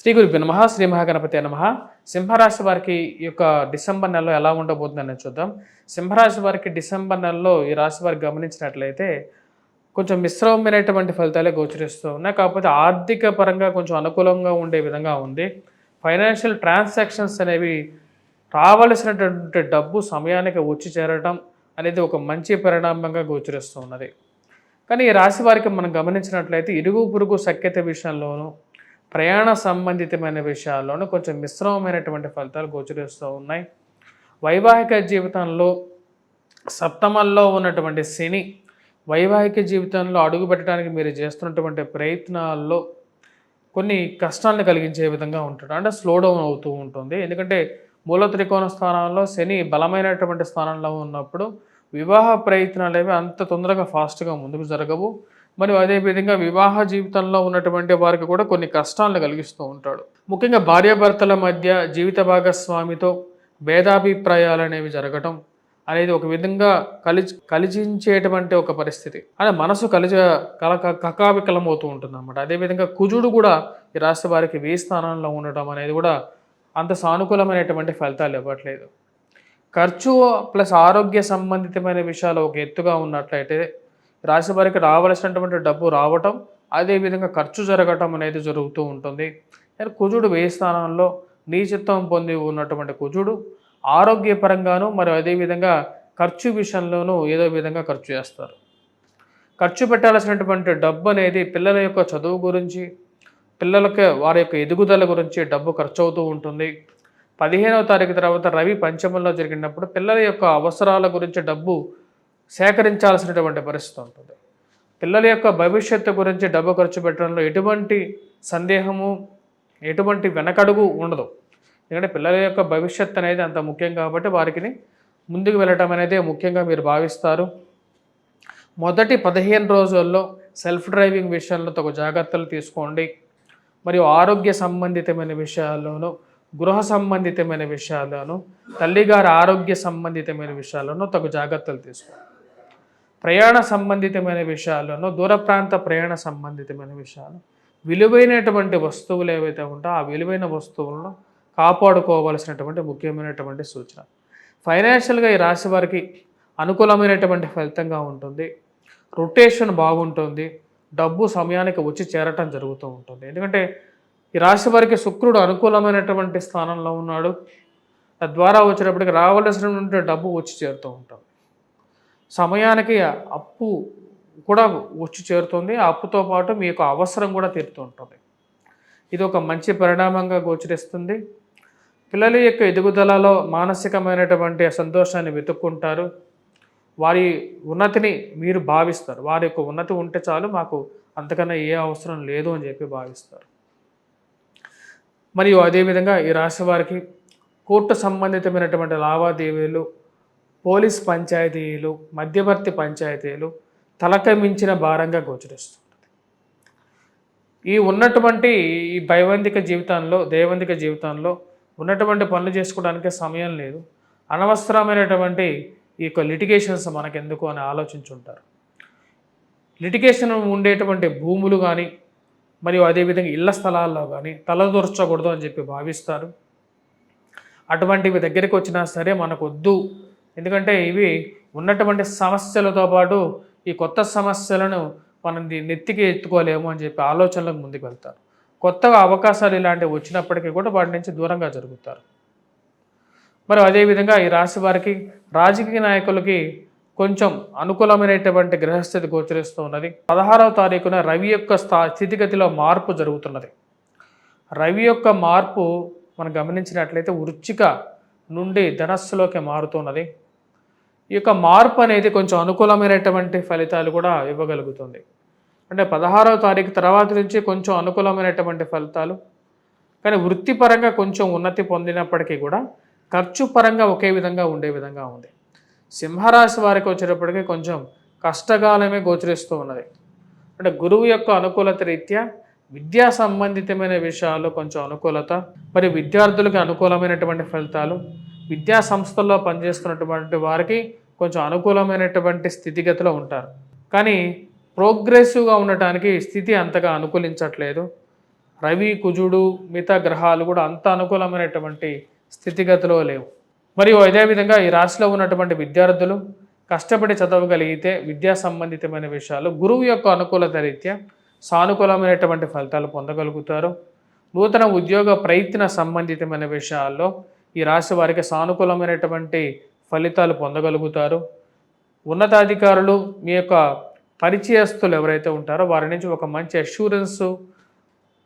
శ్రీ గురు నమ శ్రీ మహాగణపతి నమ. సింహరాశి వారికి ఈ యొక్క డిసెంబర్ నెలలో ఎలా ఉండబోతుందని చూద్దాం. సింహరాశి వారికి డిసెంబర్ నెలలో ఈ రాశి వారికి గమనించినట్లయితే కొంచెం మిశ్రమమైనటువంటి ఫలితాలే గోచరిస్తూ ఉన్నాయి. కాకపోతే ఆర్థిక పరంగా కొంచెం అనుకూలంగా ఉండే విధంగా ఉంది. ఫైనాన్షియల్ ట్రాన్సాక్షన్స్ అనేవి రావలసినటువంటి డబ్బు సమయానికి వచ్చి చేరడం అనేది ఒక మంచి పరిణామంగా గోచరిస్తూ ఉన్నది. కానీ ఈ రాశి వారికి మనం గమనించినట్లయితే ఇరుగు పొరుగు సఖ్యత విషయంలోనూ ప్రయాణ సంబంధితమైన విషయాల్లోనూ కొంచెం మిశ్రమమైనటువంటి ఫలితాలు గోచరిస్తూ ఉన్నాయి. వైవాహిక జీవితంలో సప్తమంలో ఉన్నటువంటి శని వైవాహిక జీవితంలో అడుగు పెట్టడానికి మీరు చేస్తున్నటువంటి ప్రయత్నాల్లో కొన్ని కష్టాలను కలిగించే విధంగా ఉంటాడు. అంటే స్లో డౌన్ అవుతూ ఉంటుంది. ఎందుకంటే మూల త్రికోణ స్థానంలో శని బలమైనటువంటి స్థానంలో ఉన్నప్పుడు వివాహ ప్రయత్నాలు అంత తొందరగా ఫాస్ట్గా ముందుకు జరగవు. మరియు అదేవిధంగా వివాహ జీవితంలో ఉన్నటువంటి వారికి కూడా కొన్ని కష్టాలను కలిగిస్తూ ఉంటాడు. ముఖ్యంగా భార్యాభర్తల మధ్య జీవిత భాగస్వామితో భేదాభిప్రాయాలు అనేవి జరగటం అనేది ఒక విధంగా కలిచి కలిజించేటువంటి ఒక పరిస్థితి. అనే మనసు కలిజ కల కకావికలం అవుతూ ఉంటుంది అనమాట అదేవిధంగా కుజుడు కూడా ఈ రాష్ట్ర వారికి వే స్థానంలో ఉండటం అనేది కూడా అంత సానుకూలమైనటువంటి ఫలితాలు ఇవ్వట్లేదు. ఖర్చు ప్లస్ ఆరోగ్య సంబంధితమైన విషయాలు ఒక ఎత్తుగా ఉన్నట్లయితే రాశి వారికి రావలసినటువంటి డబ్బు రావటం అదేవిధంగా ఖర్చు జరగటం అనేది జరుగుతూ ఉంటుంది. కానీ కుజుడు వేయి స్థానంలో నీచిత్వం పొంది ఉన్నటువంటి కుజుడు ఆరోగ్యపరంగాను మరియు అదేవిధంగా ఖర్చు విషయంలోనూ ఏదో విధంగా ఖర్చు చేస్తారు. ఖర్చు పెట్టాల్సినటువంటి డబ్బు అనేది పిల్లల యొక్క చదువు గురించి పిల్లలకి వారి యొక్క ఎదుగుదల గురించి డబ్బు ఖర్చు అవుతూ ఉంటుంది. పదిహేనవ తారీఖు తర్వాత రవి పంచమంలో జరిగినప్పుడు పిల్లల యొక్క అవసరాల గురించి డబ్బు సేకరించాల్సినటువంటి పరిస్థితి ఉంటుంది. పిల్లల యొక్క భవిష్యత్తు గురించి డబ్బు ఖర్చు పెట్టడంలో ఎటువంటి సందేహము ఎటువంటి వెనకడుగు ఉండదు. ఎందుకంటే పిల్లల యొక్క భవిష్యత్ అనేది అంత ముఖ్యం కాబట్టి వారికి ముందుకు వెళ్ళటం అనేది ముఖ్యంగా మీరు భావిస్తారు. మొదటి పదిహేను రోజుల్లో సెల్ఫ్ డ్రైవింగ్ విషయంలో తగు జాగ్రత్తలు తీసుకోండి. మరియు ఆరోగ్య సంబంధితమైన విషయాల్లోనూ గృహ సంబంధితమైన విషయాల్లోనూ తల్లిగారి ఆరోగ్య సంబంధితమైన విషయాల్లోనూ తగు జాగ్రత్తలు తీసుకోండి. ప్రయాణ సంబంధితమైన విషయాలను దూర ప్రాంత ప్రయాణ సంబంధితమైన విషయాలు విలువైనటువంటి వస్తువులు ఏవైతే ఉంటాయో ఆ విలువైన వస్తువులను కాపాడుకోవాల్సినటువంటి ముఖ్యమైనటువంటి సూచన. ఫైనాన్షియల్గా ఈ రాశి వారికి అనుకూలమైనటువంటి ఫలితంగా ఉంటుంది. రొటేషన్ బాగుంటుంది. డబ్బు సమయానికి వచ్చి చేరటం జరుగుతూ ఉంటుంది. ఎందుకంటే ఈ రాశి వారికి శుక్రుడు అనుకూలమైనటువంటి స్థానంలో ఉన్నాడు. తద్వారా వచ్చినప్పటికి రావలసినటువంటి డబ్బు వచ్చి చేరుతూ ఉంటుంది. సమయానికి అప్పు కూడా వచ్చి చేరుతుంది. ఆ అప్పుతో పాటు మీ యొక్క అవసరం కూడా తీరుతూ ఉంటుంది. ఇది ఒక మంచి పరిణామంగా గోచరిస్తుంది. పిల్లల యొక్క ఎదుగుదలలో మానసికమైనటువంటి సంతోషాన్ని వెతుక్కుంటారు. వారి ఉన్నతిని మీరు భావిస్తారు. వారి యొక్క ఉన్నతి ఉంటే చాలు మాకు అంతకన్నా ఏ అవసరం లేదు అని చెప్పి భావిస్తారు. మరియు అదేవిధంగా ఈ రాశి వారికి కోర్టు సంబంధితమైనటువంటి లావాదేవీలు పోలీస్ పంచాయతీలు మధ్యవర్తి పంచాయతీలు తలక మించిన భారంగా గోచరిస్తుంది ఈ ఉన్నటువంటి ఈ భైవంతిక జీవితంలో దైవంతిక జీవితంలో ఉన్నటువంటి పనులు చేసుకోవడానికి సమయం లేదు. అనవసరమైనటువంటి ఈ యొక్క లిటిగేషన్స్ మనకెందుకు అని ఆలోచించుంటారు. లిటిగేషన్ ఉండేటువంటి భూములు కానీ మరియు అదేవిధంగా ఇళ్ళ స్థలాల్లో కానీ తలదూర్చకూడదు అని చెప్పి భావిస్తారు. అటువంటివి దగ్గరికి వచ్చినా సరే మనకొద్దు ఎందుకంటే ఇవి ఉన్నటువంటి సమస్యలతో పాటు ఈ కొత్త సమస్యలను మనం నెత్తికి ఎత్తుకోలేము అని చెప్పి ఆలోచనలకు ముందుకు వెళ్తారు. కొత్తగా అవకాశాలు ఇలాంటివి వచ్చినప్పటికీ కూడా వాటి నుంచి దూరంగా జరుగుతారు. మరి అదేవిధంగా ఈ రాశి వారికి రాజకీయ నాయకులకి కొంచెం అనుకూలమైనటువంటి గ్రహస్థితి గోచరిస్తూ ఉన్నది. పదహారవ తారీఖున రవి యొక్క స్థా స్థితిగతిలో మార్పు జరుగుతున్నది. రవి యొక్క మార్పు మనం గమనించినట్లయితే వృచ్చిక నుండి ధనస్సులోకి మారుతున్నది. ఈ యొక్క మార్పు అనేది కొంచెం అనుకూలమైనటువంటి ఫలితాలు కూడా ఇవ్వగలుగుతుంది. అంటే పదహారవ తారీఖు తర్వాత నుంచి కొంచెం అనుకూలమైనటువంటి ఫలితాలు కానీ వృత్తిపరంగా కొంచెం ఉన్నతి పొందినప్పటికీ కూడా ఖర్చు పరంగా ఒకే విధంగా ఉండే విధంగా ఉంది. సింహరాశి వారికి వచ్చేటప్పటికి కొంచెం కష్టకాలమే గోచరిస్తూ ఉన్నది. అంటే గురువు యొక్క అనుకూలత రీత్యా విద్యా సంబంధితమైన విషయాల్లో కొంచెం అనుకూలత మరి విద్యార్థులకు అనుకూలమైనటువంటి ఫలితాలు విద్యా సంస్థల్లో పనిచేస్తున్నటువంటి వారికి కొంచెం అనుకూలమైనటువంటి స్థితిగతిలో ఉంటారు. కానీ ప్రోగ్రెసివ్గా ఉండటానికి స్థితి అంతగా అనుకూలించట్లేదు. రవి కుజుడు మిగతా గ్రహాలు కూడా అంత అనుకూలమైనటువంటి స్థితిగతిలో లేవు. మరియు అదేవిధంగా ఈ రాశిలో ఉన్నటువంటి విద్యార్థులు కష్టపడి చదవగలిగితే విద్యా సంబంధితమైన విషయాలు గురువు యొక్క అనుకూలత రీత్యా సానుకూలమైనటువంటి ఫలితాలు పొందగలుగుతారు. నూతన ఉద్యోగ ప్రయత్న సంబంధితమైన విషయాల్లో ఈ రాశి వారికి సానుకూలమైనటువంటి ఫలితాలు పొందగలుగుతారు. ఉన్నతాధికారులు మీ యొక్క పరిచయస్తులు ఎవరైతే ఉంటారో వారి నుంచి ఒక మంచి అష్యూరెన్స్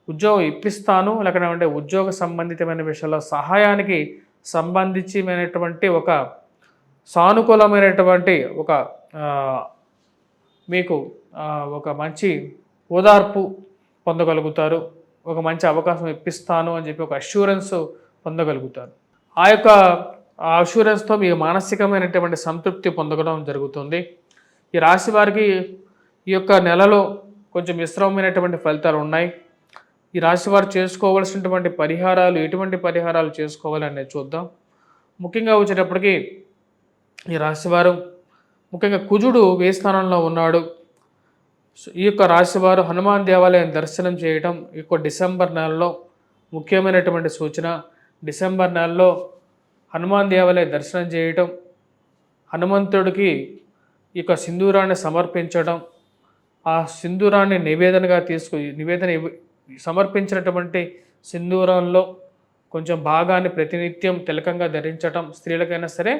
ఉద్యోగం ఇప్పిస్తాను లేకపోతే ఉద్యోగ సంబంధితమైన విషయాల్లో సహాయానికి సంబంధించినటువంటి ఒక సానుకూలమైనటువంటి ఒక మీకు ఒక మంచి ఓదార్పు పొందగలుగుతారు. ఒక మంచి అవకాశం ఇప్పిస్తాను అని చెప్పి ఒక అష్యూరెన్స్ పొందగలుగుతారు. ఆ యొక్క అష్యూరెన్స్తో మీ మానసికమైనటువంటి సంతృప్తి పొందడం జరుగుతుంది. ఈ రాశి వారికి ఈ యొక్క నెలలో కొంచెం మిశ్రమమైనటువంటి ఫలితాలు ఉన్నాయి. ఈ రాశి వారు చేసుకోవాల్సినటువంటి పరిహారాలు ఎటువంటి పరిహారాలు చేసుకోవాలనేది చూద్దాం. ముఖ్యంగా వచ్చేటప్పటికి ఈ రాశివారు ముఖ్యంగా కుజుడు ఏ స్థానంలో ఉన్నాడు? ఈ యొక్క రాశివారు హనుమాన్ దేవాలయం దర్శనం చేయటం ఈ యొక్క డిసెంబర్ నెలలో ముఖ్యమైనటువంటి సూచన. డిసెంబర్ నెలలో హనుమాన్ దేవాలయ దర్శనం చేయటం హనుమంతుడికి ఈ యొక్క సింధూరాన్ని సమర్పించడం ఆ సింధూరాన్ని నివేదనగా తీసుకు నివేదన సమర్పించినటువంటి సింధూరంలో కొంచెం భాగాన్ని ప్రతినిత్యం తిలకంగా ధరించటం స్త్రీలకైనా సరే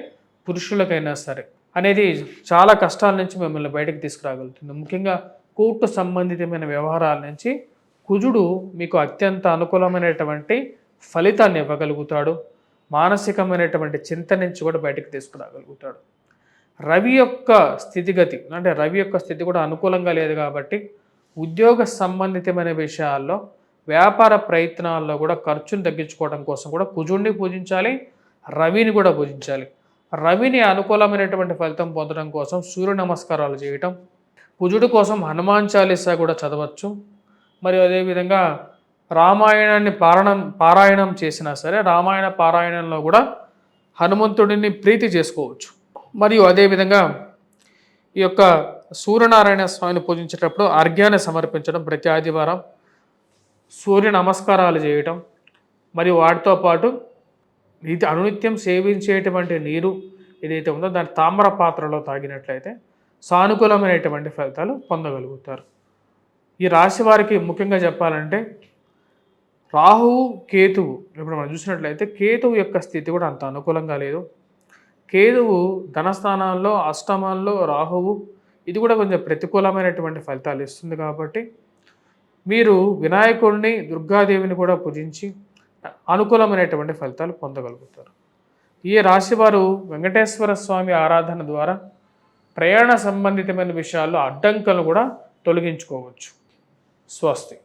పురుషులకైనా సరే అనేది చాలా కష్టాల నుంచి మిమ్మల్ని బయటకు తీసుకురాగలుగుతుంది. ముఖ్యంగా కోర్టు సంబంధితమైన వ్యవహారాల నుంచి కుజుడు మీకు అత్యంత అనుకూలమైనటువంటి ఫలితాన్ని ఇవ్వగలుగుతాడు. మానసికమైనటువంటి చింత నుంచి కూడా బయటకు తీసుకురాగలుగుతాడు. రవి యొక్క స్థితిగతి అంటే రవి యొక్క స్థితి కూడా అనుకూలంగా లేదు కాబట్టి ఉద్యోగ సంబంధితమైన విషయాల్లో వ్యాపార ప్రయత్నాల్లో కూడా ఖర్చును తగ్గించుకోవడం కోసం కూడా కుజుడిని పూజించాలి రవిని కూడా పూజించాలి. రవిని అనుకూలమైనటువంటి ఫలితం పొందడం కోసం సూర్య నమస్కారాలు చేయటం కుజుడు కోసం హనుమాన్ చాలీసా కూడా చదవచ్చు. మరియు అదేవిధంగా రామాయణాన్ని పారాయణం పారాయణం చేసినా సరే రామాయణ పారాయణంలో కూడా హనుమంతుడిని ప్రీతి చేసుకోవచ్చు. మరియు అదేవిధంగా ఈ యొక్క సూర్యనారాయణ స్వామిని పూజించేటప్పుడు అర్ఘ్యాన్ని సమర్పించడం ప్రతి ఆదివారం సూర్య నమస్కారాలు చేయటం మరియు వాటితో పాటు ఇది అనునిత్యం సేవించేటువంటి నీరు ఏదైతే ఉందో దాని తామ్ర పాత్రలో తాగినట్లయితే సానుకూలమైనటువంటి ఫలితాలు పొందగలుగుతారు. ఈ రాశి వారికి ముఖ్యంగా చెప్పాలంటే రాహువు కేతువు. ఇప్పుడు మనం చూసినట్లయితే కేతువు యొక్క స్థితి కూడా అంత అనుకూలంగా లేదు. కేతువు ధనస్థానాల్లో అష్టమాల్లో రాహువు ఇది కూడా కొంచెం ప్రతికూలమైనటువంటి ఫలితాలు ఇస్తుంది కాబట్టి మీరు వినాయకుడిని దుర్గాదేవిని కూడా పూజించి అనుకూలమైనటువంటి ఫలితాలు పొందగలుగుతారు. ఈ రాశివారు వెంకటేశ్వర స్వామి ఆరాధన ద్వారా ప్రయాణ సంబంధితమైన విషయాల్లో అడ్డంకులు కూడా తొలగించుకోవచ్చు. స్వస్తి.